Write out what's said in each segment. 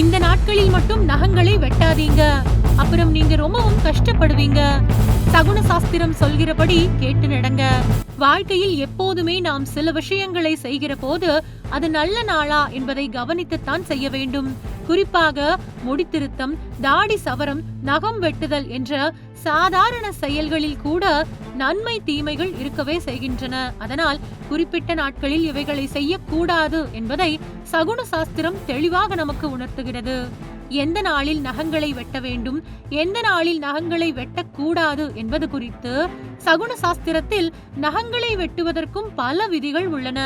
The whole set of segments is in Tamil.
இந்த நாட்களில் மட்டும் நகங்களை வெட்டாதீங்க. அப்புறம் நீங்க ரொம்பவும் கஷ்டப்படுவீங்க. சகுன சாஸ்திரம் சொல்கிறபடி கேட்டு நடங்க. வாழ்க்கையில் எப்போதுமே நாம் சில விஷயங்களை செய்கிற போது அது நல்ல நாளா என்பதை கவனித்துத்தான் செய்ய வேண்டும். குறிப்பாக முடித்திருத்தம் தாடி சவரம் நகம் வெட்டுதல் என்ற சாதாரண செயல்களில் கூட நன்மை தீமைகள் இருக்கவே செய்கின்றன. அதனால் குறிப்பிட்ட நாட்களில் இவைகளை செய்யக்கூடாது என்பதை சகுன சாஸ்திரம் தெளிவாக நமக்கு உணர்த்துகிறது. எந்த நாளில் நகங்களை வெட்ட வேண்டும் எந்த நாளில் நகங்களை வெட்டக்கூடாது என்பது குறித்து சகுன சாஸ்திரத்தில் நகங்களை வெட்டுவதற்கும் பல விதிகள் உள்ளன.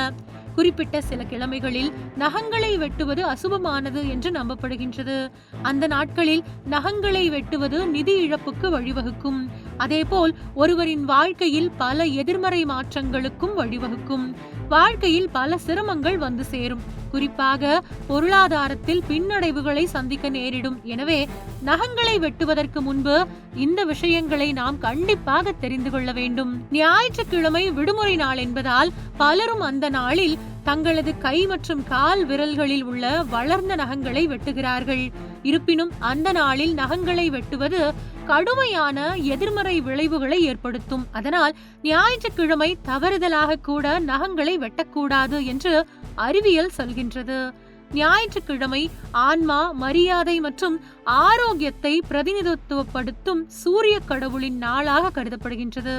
குறிப்பிட்ட சில கிழமைகளில் நகங்களை வெட்டுவது அசுபமானது என்று நம்பப்படுகின்றது. அந்த நாட்களில் நகங்களை வெட்டுவது நிதி இழப்புக்கு வழிவகுக்கும். அதேபோல் ஒருவரின் வாழ்க்கையில் பல எதிர்மறை மாற்றங்களுக்கும் வழிவகுக்கும். வாழ்க்கையில் பல சிரமங்கள் வந்து சேரும். குறிப்பாக பொருளாதாரத்தில் பின்னடைவுகளை சந்திக்க நேரிடும். எனவே நகங்களை வெட்டுவதற்கு முன்பு இந்த விஷயங்களை நாம் கண்டிப்பாக தெரிந்து கொள்ள வேண்டும். ஞாயிற்றுக்கிழமை விடுமுறை நாள் என்பதால் பலரும் அந்த நாளில் தங்களது கை மற்றும் கால் விரல்களில் உள்ள வளர்ந்த நகங்களை வெட்டுகிறார்கள். இருப்பினும் அந்த நாளில் நகங்களை வெட்டுவது கடுமையான எதிர்மறை விளைவுகளை ஏற்படுத்தும். அதனால் ஞாயிற்றுக்கிழமை தவறுதலாக கூட நகங்களை வெட்டக்கூடாது என்று அறிவியல் சொல்கின்றது. ஞாயிற்றுக்கிழமை ஆன்மா மரியாதை மற்றும் ஆரோக்கியத்தை பிரதிநிதித்துவப்படுத்தும் சூரிய கடவுளின் நாளாக கருதப்படுகின்றது.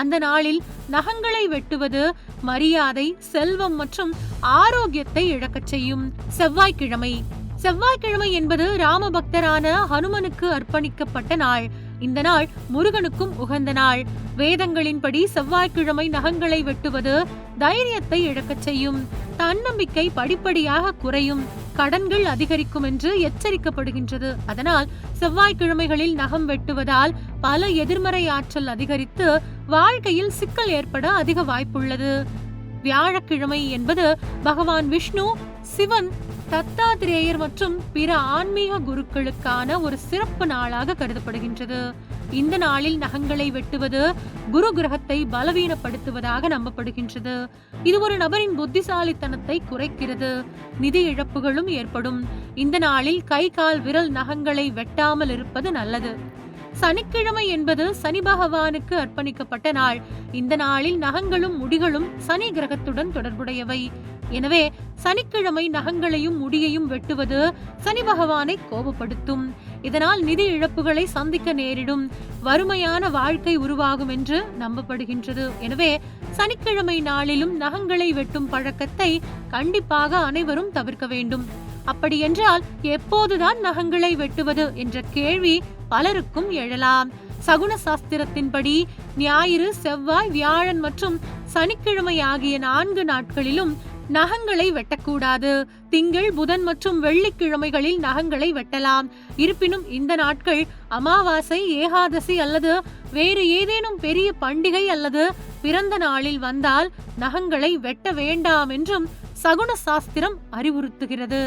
அந்த நாளில் நகங்களை வெட்டுவது மரியாதை செல்வம் மற்றும் ஆரோக்கியத்தை இழக்கச் செய்யும் செவ்வாய்க்கிழமை. செவ்வாய்க்கிழமை என்பது ராமபக்தரான ஹனுமனுக்கு அர்ப்பணிக்கப்பட்ட நாள். இந்த நாள் முருகனுக்கும் உகந்த நாள். வேதங்களின்படி செவ்வாய்க்கிழமை நகங்களை வெட்டுவது தைரியத்தை இழக்கச் செய்யும் தன்னம்பிக்கை படிப்படியாக குறையும். கடன்கள் அதிகரிக்கும் என்று எச்சரிக்கப்படுகின்றது. அதனால் செவ்வாய்க்கிழமைகளில் நகம் வெட்டுவதால் பல எதிர்மறை ஆற்றல் அதிகரித்து வாழ்க்கையில் சிக்கல் ஏற்பட அதிக வாய்ப்புள்ளது. வியாழக்கிழமை என்பது பகவான் விஷ்ணு சிவன் தத்தாத்திரேயர் மற்றும் பிற ஆன்மீக குருக்களுக்கான ஒரு சிறப்பு நாளாக கருதப்படுகின்றது. இந்த நாளில் நகங்களை வெட்டுவது குரு கிரகத்தை பலவீனப்படுத்துவதாக நம்பப்படுகின்றது. இது ஒரு நபரின் புத்திசாலித்தனத்தை குறைக்கிறது. நிதி இழப்புகளும் ஏற்படும். இந்த நாளில் கை கால் விரல் நகங்களை வெட்டாமல் இருப்பது நல்லது. சனிக்கிழமை என்பது சனி பகவானுக்கு அர்ப்பணிக்கப்பட்ட நாள். இந்த நாளில் நகங்களும் முடிகளும் சனி கிரகத்துடன் தொடர்புடையவை. எனவே சனிக்கிழமை நகங்களையும் முடியையும் வெட்டுவது சனி பகவானை கோபப்படுத்தும். இதனால் நிதி இழப்புகளை சந்திக்க நேரிடும். வறுமையான வாழ்க்கை உருவாகும் என்று நம்பப்படுகின்றது. எனவே சனிக்கிழமை நாளிலும் நகங்களை வெட்டும் பழக்கத்தை கண்டிப்பாக அனைவரும் தவிர்க்க வேண்டும். அப்படியென்றால் எப்போதுதான் நகங்களை வெட்டுவது என்ற கேள்வி பலருக்கும் எழலாம். சகுன சாஸ்திரத்தின்படி ஞாயிறு செவ்வாய் வியாழன் மற்றும் சனிக்கிழமை ஆகிய நான்கு நாட்களிலும் நகங்களை வெட்டக்கூடாது. திங்கள் புதன் மற்றும் வெள்ளிக்கிழமைகளில் நகங்களை வெட்டலாம். இருப்பினும் இந்த நாட்கள் அமாவாசை ஏகாதசி அல்லது வேறு ஏதேனும் பெரிய பண்டிகை அல்லது பிறந்த நாளில் வந்தால் நகங்களை வெட்ட வேண்டாம் என்றும் சகுன சாஸ்திரம் அறிவுறுத்துகிறது.